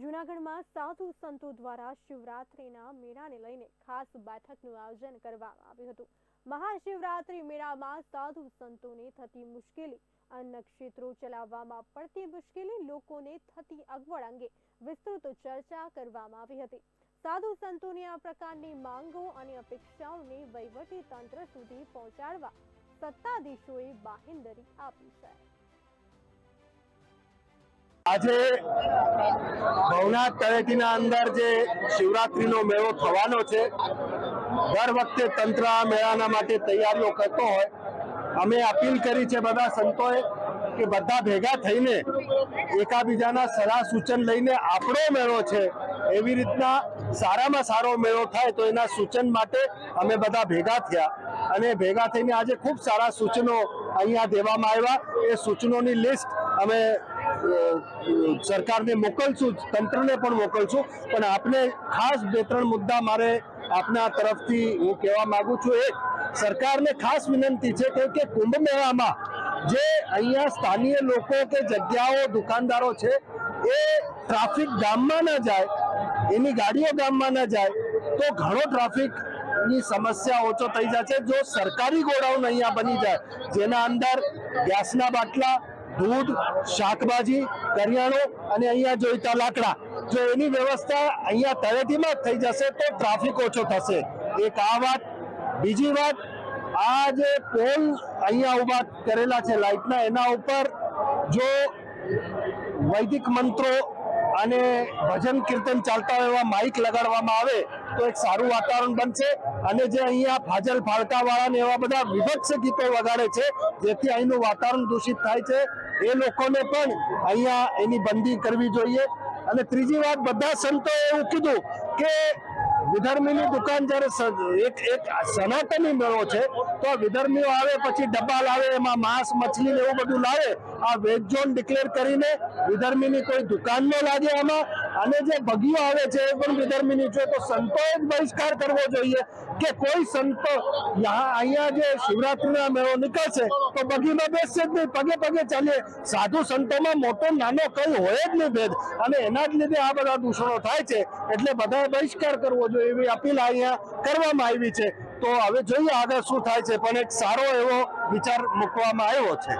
જૂનાગઢમાં સાધુ સંતો દ્વારા શિવરાત્રીના મેળાને લઈને ખાસ બેઠકનું આયોજન કરવામાં આવ્યું હતું. મહાશિવરાત્રી મેળામાં સાધુ સંતોને થતી મુશ્કેલી, અન્ન ક્ષેત્રો ચલાવવામાં પડતી મુશ્કેલી, લોકોને થતી અગવડ અંગે વિસ્તૃત ચર્ચા કરવામાં આવી હતી. સાધુ સંતોની આ પ્રકારની માંગો અને અપેક્ષાઓને વહીવટી તંત્ર સુધી પહોંચાડવા સત્તાધીશોએ બાહેંદરી આપી છે. આજે ભવનાથ તળેટીના અંદર જે શિવરાત્રીનો મેળો થવાનો છે, દર વખતે તંત્ર આ મેળાના માટે તૈયારીઓ કરતો હોય. અમે અપીલ કરી છે બધા સંતોએ કે બધા ભેગા થઈને એકાબીજાના સલાહ સૂચન લઈને આપણો મેળો છે, એવી રીતના સારામાં સારો મેળો થાય તો એના સૂચન માટે અમે બધા ભેગા થયા. અને ભેગા થઈને આજે ખૂબ સારા સૂચનો અહીંયા દેવામાં આવ્યા. એ સૂચનોની લિસ્ટ અમે સરકારને મોકલશું, તંત્રને પણ મોકલશું. પણ આપને ખાસ બે ત્રણ મુદ્દા મારે આપના તરફથી હું કહેવા માંગુ છું. એક, સરકારને ખાસ વિનંતી છે કે કુંભ મેળામાં જે અહીંયા સ્થાનીય લોકો કે જગ્યાઓ, દુકાનદારો છે, એ ટ્રાફિક ગામમાં ન જાય, એની ગાડીઓ ગામમાં ન જાય, તો ઘણો ટ્રાફિકની સમસ્યા ઓછો થઈ જશે જો સરકારી ગોડાઉન અહીંયા બની જાય, જેના અંદર ગેસના બાટલા દૂધ, શાકભાજી, કરિયાણું અને અહીંયા જોઈતા લાકડા. જો એની વ્યવસ્થા અહીંયા તળેટીમાં થઈ જશે તો ટ્રાફિક ઓછો થશે. એક આ વાત. બીજી વાત, આ જે પોલ અહીંયા ઊભા કરેલા છે લાઇટના, એના ઉપર જો વૈદિક મંત્રો અને ભજન કીર્તન ચાલતા હોય એવા માઇક લગાડવામાં આવે તો એક સારું વાતાવરણ બનશે. અને જે અહીંયા ફાજલ ફાળકા વાળા ને એવા બધા વિભત્સ ગીતો વગાડે છે, જેથી અહીંનું વાતાવરણ દૂષિત થાય છે. એ લોકોને પણ અહીંયા એની બંદી કરવી જોઈએ. અને ત્રીજી વાત, બધા સંતોએ એવું કીધું કે વિધર્મીની દુકાન જ્યારે એક એક સનાતની મેળો છે, તો વિધર્મીઓ આવે, પછી ડબ્બા લાવે, એમાં માંસ, મછલી એવું બધું લાવે, આ વેજ ઝોન ડિક્લેર કરીને વિધર્મીની કોઈ દુકાન ન લાગે આમાં. અને જે ભગીઓ આવે છે, એ પણ વિધર્મીની છે તો સંતોએ જ બહિષ્કાર કરવો જોઈએ કે કોઈ સંતો અહીંયા જે શિવરાત્રીનો મેળો નીકળશે તો બગીમાં બેસશે જ નહીં. પગે પગે ચાલીએ. સાધુ સંતોમાં મોટો નાનો કઈ હોય જ નહીં ભેદ. અને એના જ લીધે આ બધા દૂષણો થાય છે. એટલે બધાએ બહિષ્કાર કરવો જોઈએ એવી અપીલ અહીંયા કરવામાં આવી છે. તો હવે જોઈએ આગળ શું થાય છે, પણ એક સારો એવો વિચાર મૂકવામાં આવ્યો છે.